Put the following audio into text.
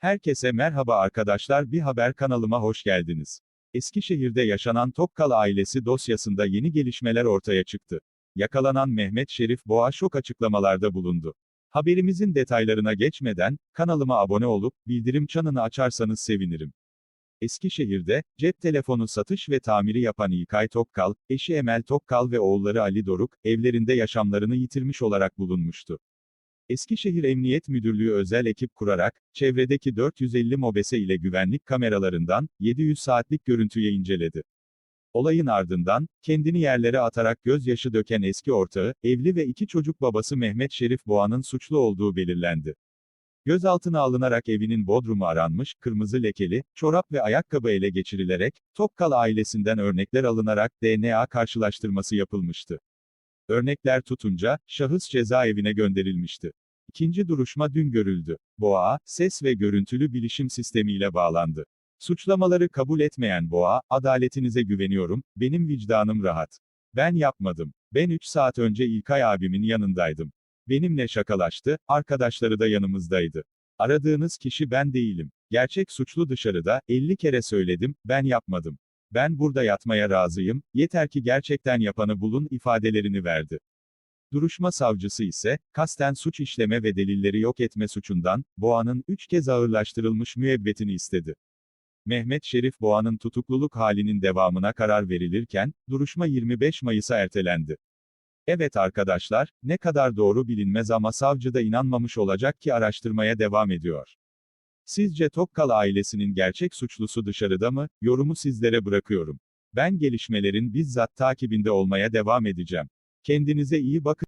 Herkese merhaba arkadaşlar bir haber kanalıma hoş geldiniz. Eskişehir'de yaşanan Tokkal ailesi dosyasında yeni gelişmeler ortaya çıktı. Yakalanan Mehmet Şerif Boğa şok açıklamalarda bulundu. Haberimizin detaylarına geçmeden, kanalıma abone olup, bildirim çanını açarsanız sevinirim. Eskişehir'de, cep telefonu satış ve tamiri yapan İlkay Tokkal, eşi Emel Tokkal ve oğulları Ali Doruk, evlerinde yaşamlarını yitirmiş olarak bulunmuştu. Eskişehir Emniyet Müdürlüğü özel ekip kurarak, çevredeki 450 mobese ile güvenlik kameralarından, 700 saatlik görüntüye inceledi. Olayın ardından, kendini yerlere atarak gözyaşı döken eski ortağı, evli ve iki çocuk babası Mehmet Şerif Boğa'nın suçlu olduğu belirlendi. Gözaltına alınarak evinin bodrumu aranmış, kırmızı lekeli, çorap ve ayakkabı ele geçirilerek, Tokkal ailesinden örnekler alınarak DNA karşılaştırması yapılmıştı. Örnekler tutunca, şahıs cezaevine gönderilmişti. İkinci duruşma dün görüldü. Boğa, ses ve görüntülü bilişim sistemiyle bağlandı. Suçlamaları kabul etmeyen Boğa, adaletinize güveniyorum, benim vicdanım rahat. Ben yapmadım. Ben 3 saat önce İlkay abimin yanındaydım. Benimle şakalaştı, arkadaşları da yanımızdaydı. Aradığınız kişi ben değilim. Gerçek suçlu dışarıda, 50 kere söyledim, ben yapmadım. Ben burada yatmaya razıyım, yeter ki gerçekten yapanı bulun ifadelerini verdi. Duruşma savcısı ise, kasten suç işleme ve delilleri yok etme suçundan, Boğa'nın 3 kez ağırlaştırılmış müebbetini istedi. Mehmet Şerif Boğa'nın tutukluluk halinin devamına karar verilirken, duruşma 25 Mayıs'a ertelendi. Evet arkadaşlar, ne kadar doğru bilinmez ama savcı da inanmamış olacak ki araştırmaya devam ediyor. Sizce Tokkal ailesinin gerçek suçlusu dışarıda mı? Yorumu sizlere bırakıyorum. Ben gelişmelerin bizzat takibinde olmaya devam edeceğim. Kendinize iyi bakın.